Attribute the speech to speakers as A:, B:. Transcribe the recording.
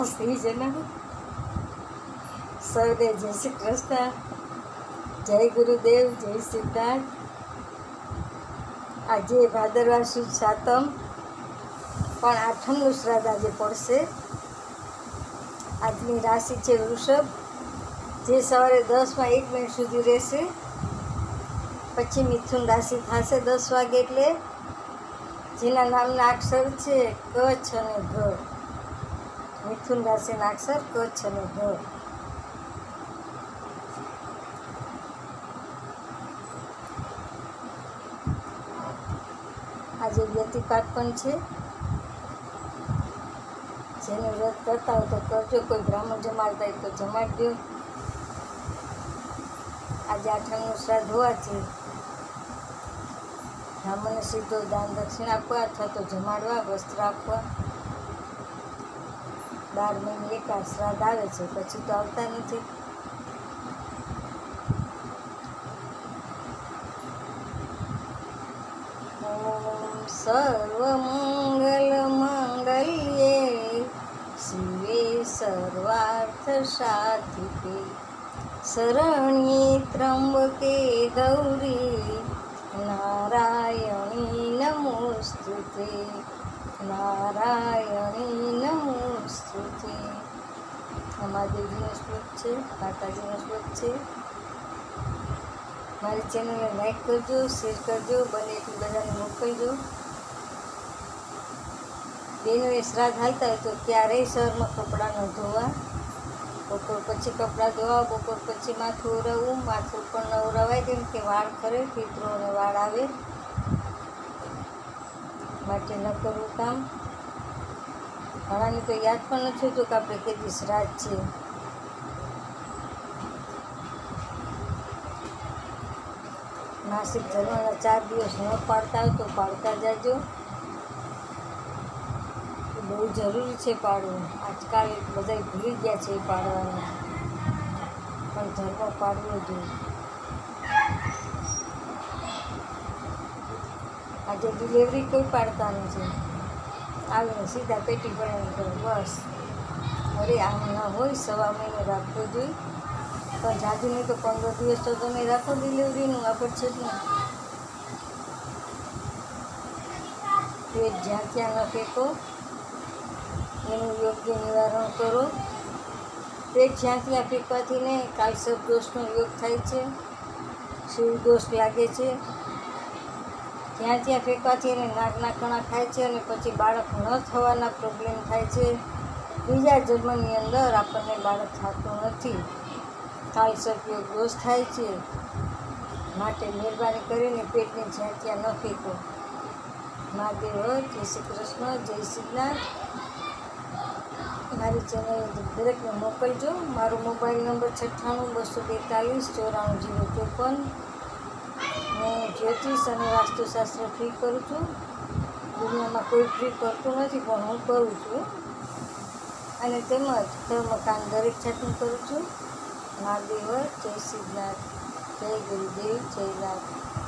A: મસ્તી જનમ સૌને જય શ્રી કૃષ્ણ જય ગુરુદેવ જય સિદ્ધાર્થ આજે ભાદરવા સુદ સાતમ પણ આઠમનું શ્રાદ્ધ આજે પડશે આજની રાશિ છે વૃષભ જે સવારે દસમાં એક મિનિટ સુધી રહેશે પછી મિથુન રાશિ થશે દસ વાગે એટલે જેના નામના અક્ષર છે કચ્છ અને ઘ મિથુન રાશિના અક્ષર કચ્છ અને ઘ આજે વ્યતિપાત પણ છે. જેને વ્રત કરતા હોય તો કરજો, કોઈ બ્રાહ્મણ જમાડતા હોય તો જમાડજો. આજે આઠમનું શ્રાદ્ધ હોવાથી બ્રાહ્મણને સીધો દાન દક્ષિણ આપવા અથવા તો જમાડવા, વસ્ત્ર આપવા. બાર મહિને એકાદ શ્રાદ્ધ આવે છે, પછી તો આવતા નથી. સર્વમંગલ મંગલ્યે શિવે સર્વાર્થ સાધિકે શરણ્યે ત્રંબકે ગૌરી, નારાયણી નમોસ્તુતે. નારાયણી નમોસ્તુતે અમાદેવજીનો શ્લોક છે માતાજીનો શ્લોક છે. મારી ચેનલને લાઈક કરજો શેર કરજો, બને એટલું બધાને મોકલજો. બેનોએ શ્રાદ્ધ હાલતા હોય તો ક્યારેય શહેરમાં કપડાં ન ધોવા. બપોર પછી કપડાં ધોવા, બપોર પછી માથું ઉરવવું માથું પણ ન ઉરવાય કેમ કે વાળ ખરે, પિતરોને વાળ આવે. માટે ન કરવું કામ. ઘણાને તો યાદ પણ નથી હોતું કે આપણે કેટલી શ્રાદ્ધ છે માસિક ધર્મના ચાર દિવસ ન પાડતા હોય તો પાડતા જાજો. એ બહુ જરૂરી છે પાડવું. આજકાલ બધા ભૂલી ગયા છે એ પાડવાનું. પણ ધર્મ પાડવો જોઈએ. આજે ડિલિવરી કોઈ પાડતા નથી. આવીને સીધા પેટી ભરાઈને કરો બસ. અરે આમ ન હોય, સવા મહિને રાખવો જોઈએ. પણ જાજુ નહીં તો પંદર દિવસ તો તમે રાખો ડિલિવરીનું આપણ છે જ ને પેટ જ્યાં ત્યાં ન ફેંકો. એનું યોગ્ય નિવારણ કરો. પેટ જ્યાં ત્યાં ફેંકવાથી ને કાલસર દોષનો યોગ થાય છે. શિવ દોષ લાગે છે. ત્યાં ત્યાં ફેંકવાથી એને નાકના કણા ખાય છે અને પછી બાળક ન થવાના પ્રોબ્લેમ થાય છે. બીજા જન્મની અંદર આપણને બાળક થતું નથી. થાલ સર્પયોગ દોષ થાય છે. માટે મહેરબાની કરીને પેટને જ્યાં ત્યાં ન ફેંકો. મહાદેવ જય શ્રી કૃષ્ણ, જય શ્રીનાથ મારી ચેનલ દરેકને મોકલજો. મારો મોબાઈલ નંબર છઠ્ઠાણું, બસો બેતાલીસ, ચોરાણું, જીરો ચોપન. હું જ્યોતિષ અને વાસ્તુશાસ્ત્ર ફ્રી કરું છું. દુનિયામાં કોઈ ફ્રી કરતું નથી, પણ હું કરું છું. અને તેમજ ધર્મકાંડ દરેક જાતનું કરું છું. મહાદેવ, જય શ્રીનાથ જય ગુરુદેવ, જય નાથ